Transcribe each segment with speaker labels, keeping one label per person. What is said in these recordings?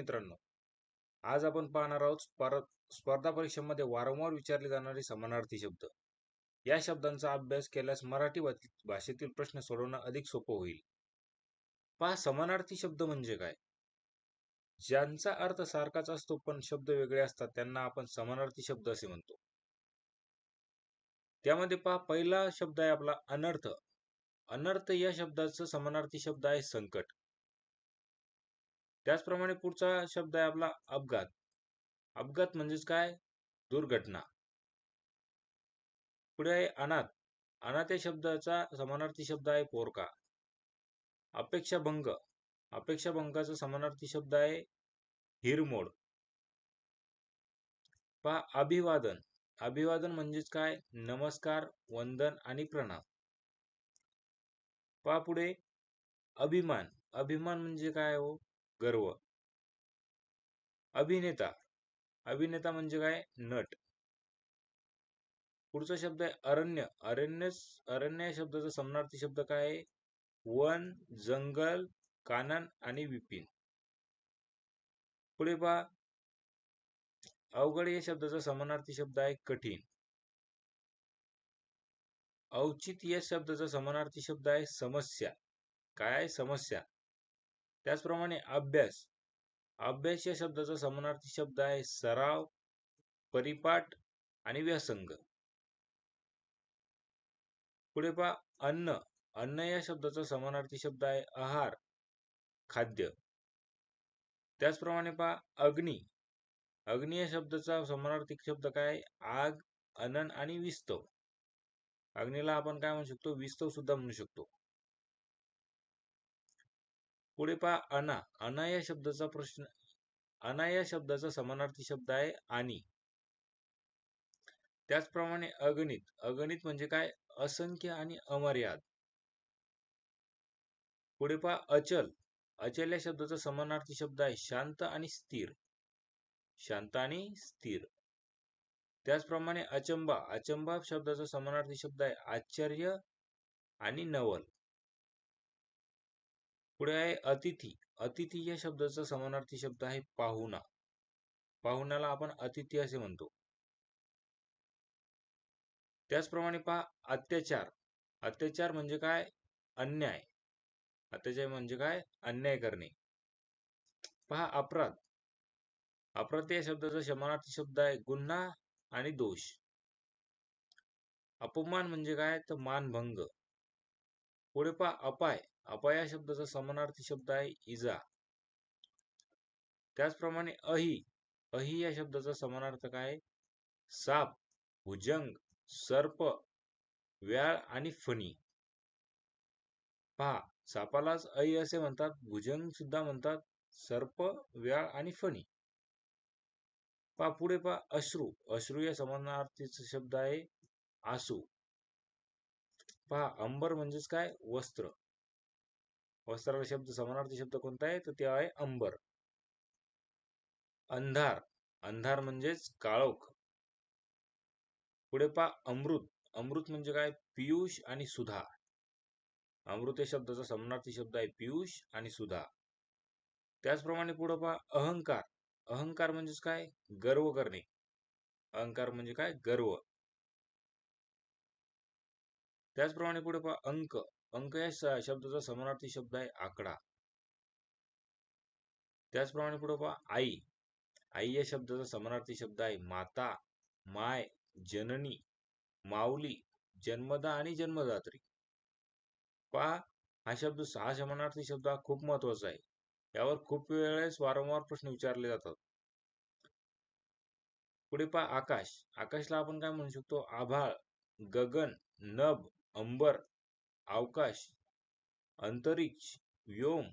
Speaker 1: मित्रांनो आज आपण पाहणार आहोत स्पर्धा परीक्षेमध्ये वारंवार विचारले जाणारे समानार्थी शब्द. या शब्दांचा अभ्यास केल्यास मराठी भाषेतील प्रश्न सोडवणं अधिक सोपं होईल. पहा समानार्थी शब्द म्हणजे काय? ज्यांचा अर्थ सारखाच असतो पण शब्द वेगळे असतात त्यांना आपण समानार्थी शब्द असे म्हणतो. त्यामध्ये पहा पहिला शब्द आहे आपला अनर्थ. अनर्थ या शब्दाचं समानार्थी शब्द आहे संकट. त्याचप्रमाणे पुढचा शब्द आहे आपला अपघात. अपघात म्हणजेच काय? दुर्घटना. पुढे आहे अनाथ. अनाथ या शब्दाचा समानार्थी शब्द आहे पोरका. अपेक्षाभंग. अपेक्षाभंगाचा समानार्थी शब्द आहे हिरमोड. पहा अभिवादन. अभिवादन म्हणजेच काय? नमस्कार वंदन आणि प्रणाम. पहा पुढे अभिमान. अभिमान म्हणजे काय हो? गर्व. अभिनेता. अभिनेता म्हणजे काय? नट. पुढचा शब्द आहे अरण्य. अरण्य अरण्य या शब्दाचा समानार्थी शब्द काय आहे? वन जंगल कानन आणि विपिन. पुढे पहा. अवघड या शब्दाचा समानार्थी शब्द आहे कठीण. औचित या शब्दाचा समानार्थी शब्द आहे समस्या. काय आहे? समस्या. त्याचप्रमाणे अभ्यास. अभ्यास या शब्दाचा समानार्थी शब्द आहे सराव परिपाठ आणि व्यासंग. पुढे पहा अन्न. अन्न या शब्दाचा समानार्थी शब्द आहे आहार खाद्य. त्याचप्रमाणे पहा अग्नी. अग्नी या शब्दाचा समानार्थी शब्द काय? आग अनन आणि विस्तव. अग्नीला आपण काय म्हणू शकतो? विस्तव सुद्धा म्हणू शकतो. पुढे पहा अना. अना या शब्दाचा प्रश्न अना या शब्दाचा समानार्थी शब्द आहे आणि. त्याचप्रमाणे अगणित. अगणित म्हणजे काय? असंख्य आणि अमर्याद. पुढे पहा अचल. अचल या शब्दाचा समानार्थी शब्द आहे. शांत आणि स्थिर. शांत आणि स्थिर. त्याचप्रमाणे अचंबा. अचंबा शब्दाचा समानार्थी शब्द आहे. आश्चर्य आणि नवल. पुढे आहे अतिथी. अतिथी या शब्दाचा समानार्थी शब्द आहे पाहुणा. पाहुण्याला आपण अतिथी असे म्हणतो. त्याचप्रमाणे पहा अत्याचार. अत्याचार म्हणजे काय? अन्याय. अत्याचार म्हणजे काय? अन्याय करणे. पहा अपराध. अपराध या शब्दाचा समानार्थी शब्द आहे गुन्हा आणि दोष. अपमान म्हणजे काय? तर मानभंग. पुढे पहा अपाय. अपाय या शब्दाचा समानार्थी शब्द आहे इजा. त्याचप्रमाणे अहि अहि या शब्दाचा समानार्थ काय साप भुजंग सर्प व्याळ आणि फणी. पहा सापालाच अई असे म्हणतात भुजंग सुद्धा म्हणतात सर्प व्याळ आणि फणी. पहा पुढे पहा अश्रू अश्रू या समानार्थीचा शब्द आहे आसू. पहा अंबर म्हणजेच काय? वस्त्र. वस्त्राला शब्द समानार्थी शब्द कोणता आहे? तर ते आहे अंबर. अंधार. अंधार म्हणजेच काळोख. पुढे पहा अमृत. अमृत म्हणजे काय? पियुष आणि सुधा. अमृत या शब्दाचा समानार्थी शब्द आहे पियुष आणि सुधा. त्याचप्रमाणे पुढे पहा अहंकार. अहंकार म्हणजेच काय? गर्व करणे. अहंकार म्हणजे काय? गर्व. त्याचप्रमाणे पुढे पहा अंक. अंक या शब्दाचा समानार्थी शब्द आहे आकडा. त्याचप्रमाणे पुढे पहा आई. आई या शब्दाचा समानार्थी शब्द आहे माता माय जननी माऊली जन्मदा आणि जन्मदात्री. पहा हा शब्द सहा समानार्थी शब्द हा खूप महत्त्वाचा आहे. यावर खूप वेळेस वारंवार प्रश्न विचारले जातात. पुढे पहा आकाश. आकाशला आपण काय म्हणू शकतो? आभाळ गगन नभ अंबर अवकाश अंतरिक्ष व्योम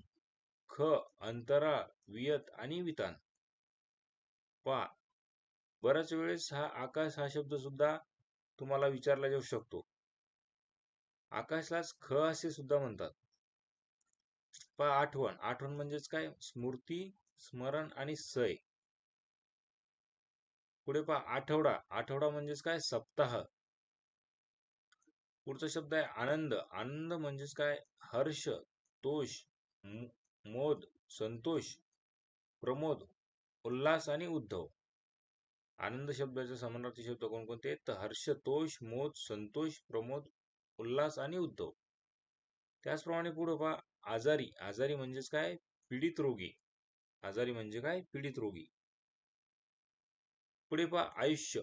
Speaker 1: ख अंतराळ वियत आणि वितान. पा. बऱ्याच वेळेस हा आकाश हा शब्द सुद्धा तुम्हाला विचारला जाऊ शकतो. आकाशलाच ख असे सुद्धा म्हणतात. पा. आठवण. आठवण म्हणजेच काय? स्मृती स्मरण आणि सय. पुढे पहा. आठवडा. आठवडा म्हणजेच काय? सप्ताह. पुढचा शब्द आहे आनंद. आनंद म्हणजेच काय? हर्ष तोष मोद संतोष प्रमोद उल्हास आणि उद्धव. आनंद शब्दाचे समानार्थी शब्द कोणकोणते? तर हर्ष तोष मोद संतोष प्रमोद उल्हास आणि उद्धव. त्याचप्रमाणे पुढे पहा आजारी. आजारी म्हणजेच काय? पीडित रोगी. आजारी म्हणजे काय? पीडित रोगी. पुढे पहा आयुष्य.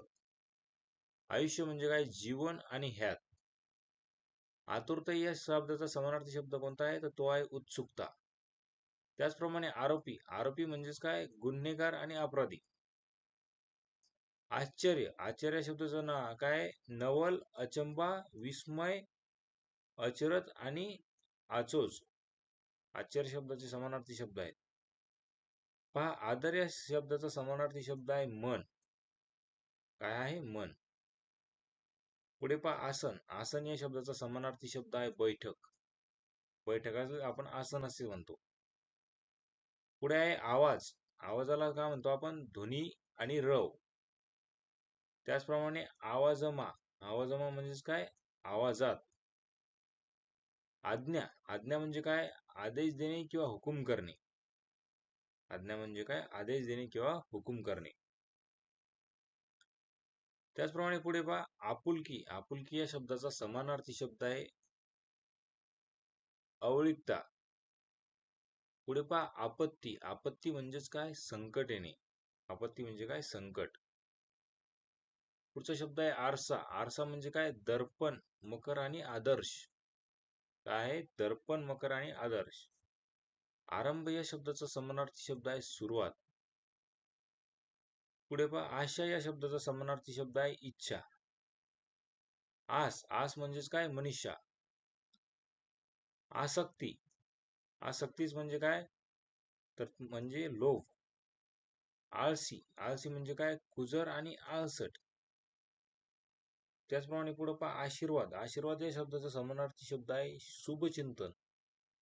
Speaker 1: आयुष्य म्हणजे काय? जीवन आणि ह्यात. आतुरता या शब्दाचा समानार्थी शब्द कोणता आहे? तर तो आहे उत्सुकता. त्याचप्रमाणे आरोपी. आरोपी म्हणजेच काय? गुन्हेगार आणि अपराधी. आश्चर्य. आश्चर्य शब्दाचं ना काय? नवल अचंबा विस्मय अचरत आणि आचोज. आश्चर्य शब्दाचे समानार्थी शब्द आहेत. पहा आदर या शब्दाचा समानार्थी शब्द आहे मन. काय आहे? मन. पुढे पहा आसन. आसन या शब्दाचा समानार्थी शब्द आहे बैठक. बैठकाच आपण आसन असे म्हणतो. पुढे आहे आवाज. आवाजाला काय म्हणतो आपण? ध्वनी आणि रव. त्याचप्रमाणे आवाजमा. आवाजमा म्हणजेच काय? आवाजात. आज्ञा. आज्ञा म्हणजे काय? आदेश देणे किंवा हुकूम करणे. आज्ञा म्हणजे काय? आदेश देणे किंवा हुकूम करणे. त्याचप्रमाणे पुढे पहा आपुलकी. आपुलकी या शब्दाचा समानार्थी शब्द आहे. अवळिकता. पुढे पहा आपत्ती. आपत्ती म्हणजेच काय? संकट येणे. आपत्ती म्हणजे काय? संकट. पुढचा शब्द आहे आरसा. आरसा म्हणजे काय? दर्पण मकर आणि आदर्श. काय आहे? दर्पण मकर आणि आदर्श. आरंभ या शब्दाचा समानार्थी शब्द आहे सुरुवात. पुढे पहा आशा या शब्दाचा समानार्थी शब्द आहे इच्छा. आस आस म्हणजेच काय? मनीषा. आसक्ती. आसक्तीच म्हणजे काय? तर म्हणजे लोभ. आळसी. आळसी म्हणजे काय? कुजर आणि आळसट. त्याचप्रमाणे पुढे पहा आशीर्वाद. आशीर्वाद या शब्दाचा समानार्थी शब्द आहे शुभचिंतन.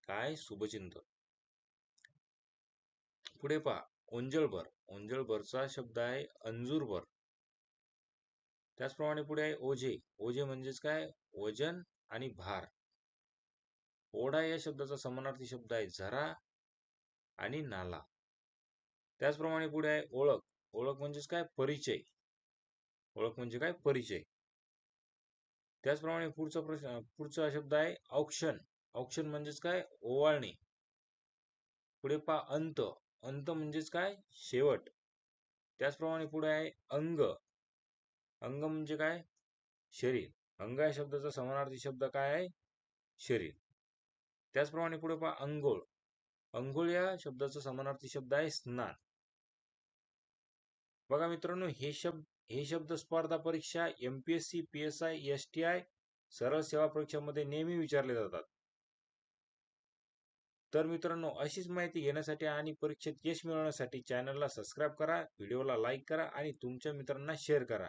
Speaker 1: काय? शुभचिंतन. पुढे पहा ओंजळभर. ओंजळभरचा शब्द आहे अंजूरभर. त्याचप्रमाणे पुढे आहे ओझे. ओझे म्हणजेच काय? वजन आणि भार. ओढा या शब्दाचा समानार्थी शब्द आहे झरा आणि नाला. त्याचप्रमाणे पुढे आहे ओळख. ओळख म्हणजेच काय? परिचय. ओळख म्हणजे काय? परिचय. त्याचप्रमाणे पुढचा प्रश्न पुढचा शब्द आहे औक्षण. औक्षण म्हणजेच काय? ओवाळणे. पुढे पा अंत. अंत म्हणजेच काय? शेवट. त्याचप्रमाणे पुढे आहे अंग. अंग म्हणजे काय? शरीर. अंग या शब्दाचा समानार्थी शब्द काय आहे? शरीर. त्याचप्रमाणे पुढे पहा अंघोळ. अंघोळ या शब्दाचा समानार्थी शब्द आहे स्नान. बघा मित्रांनो हे शब्द हे शब्द स्पर्धा परीक्षा MPSC P S I S T I सरळ सेवा परीक्षामध्ये नेहमी विचारले जातात. तर मित्रांनो अशीच माहिती घेण्यासाठी आणि परीक्षेत यश मिळवण्यासाठी चॅनलला सबस्क्राईब करा व्हिडिओला लाईक करा आणि तुमच्या मित्रांना शेअर करा.